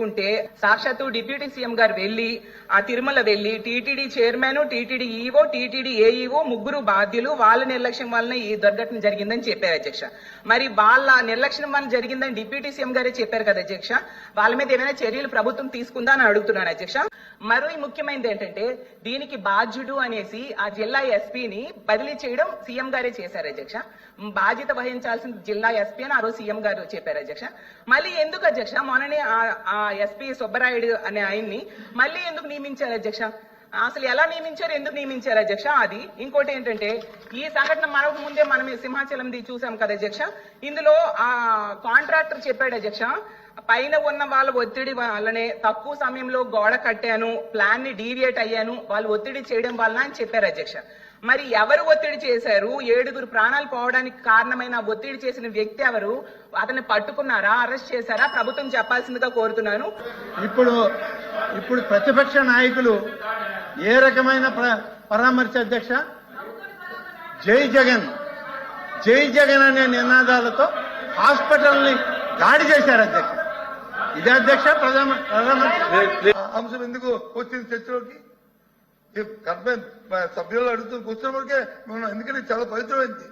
చేసుకుంటే సాక్షాత్తు deputy CM గారు వెళ్ళి ఆ తిరుమల వెళ్ళి TTD chairman TTD EO TTD AEO ముగ్గురు బాధ్యులు వాళ్ళ నిర్లక్ష్యం వలన ఈ దుర్ఘటన జరిగిందని చెప్పారు అధ్యక్ష. మరి వాళ్ళ నిర్లక్ష్యం వల్ల జరిగిందని డిప్యూటీ సీఎం గారే చెప్పారు కదా అధ్యక్ష. వాళ్ళ మీద ఏమైనా చర్యలు ప్రభుత్వం తీసుకుందా అని అడుగుతున్నాను అధ్యక్ష. మరో ముఖ్యమైనది ఏంటంటే దీనికి బాధ్యుడు అనేసి ఆ జిల్లా ఎస్పీని బదిలీ చేయడం సీఎం గారే చేశారు అధ్యక్ష. బాధ్యత వహించాల్సిన జిల్లా ఎస్పీ అని ఆ రోజు సీఎం గారు చెప్పారు అధ్యక్ష. మళ్ళీ ఎందుకు అధ్యక్ష? మొన్ననే ఆ ఎస్పీ సుబ్బరాయుడు అనే ఆయన్ని మళ్ళీ ఎందుకు నియమించారు అధ్యక్ష? అసలు ఎలా నియమించారు ఎందుకు నియమించారు అధ్యక్ష? అది ఇంకోటి ఏంటంటే ఈ సంఘటన మరొక ముందే మనం సింహాచలం సింహాచలంది చూసాం కదా అధ్యక్ష? ఇందులో ఆ కాంట్రాక్టర్ చెప్పాడు అధ్యక్ష పైన ఉన్న వాళ్ళ ఒత్తిడి వల్లనే తక్కువ సమయంలో గోడ కట్టాను ప్లాన్ని డీవియేట్ అయ్యాను వాళ్ళు ఒత్తిడి చేయడం వలన అని చెప్పారు అధ్యక్ష. మరి ఎవరు ఒత్తిడి చేశారు? ఏడుగురు ప్రాణాలు పోవడానికి కారణమైన ఒత్తిడి చేసిన వ్యక్తి ఎవరు? అతన్ని పట్టుకున్నారా? అరెస్ట్ చేశారా? ప్రభుత్వం చెప్పాల్సిందిగా కోరుతున్నాను. ఇప్పుడు ఇప్పుడు ప్రతిపక్ష నాయకులు ఏ రకమైన పరామర్శ అధ్యక్ష? జై జగన్. జై జగన్ అనే నినాదాలతో హాస్పిటల్ని దాడి చేశారు అధ్యక్ష. ఇదే అధ్యక్ష ప్రధాన ప్రధానమంత్రి అంశం ఎందుకు వచ్చింది చర్చలోకి? సభ్యులు అడుగుతూ కూర్చున్నప్పటికే మనం ఎందుకంటే చాలా పవిత్రమైంది.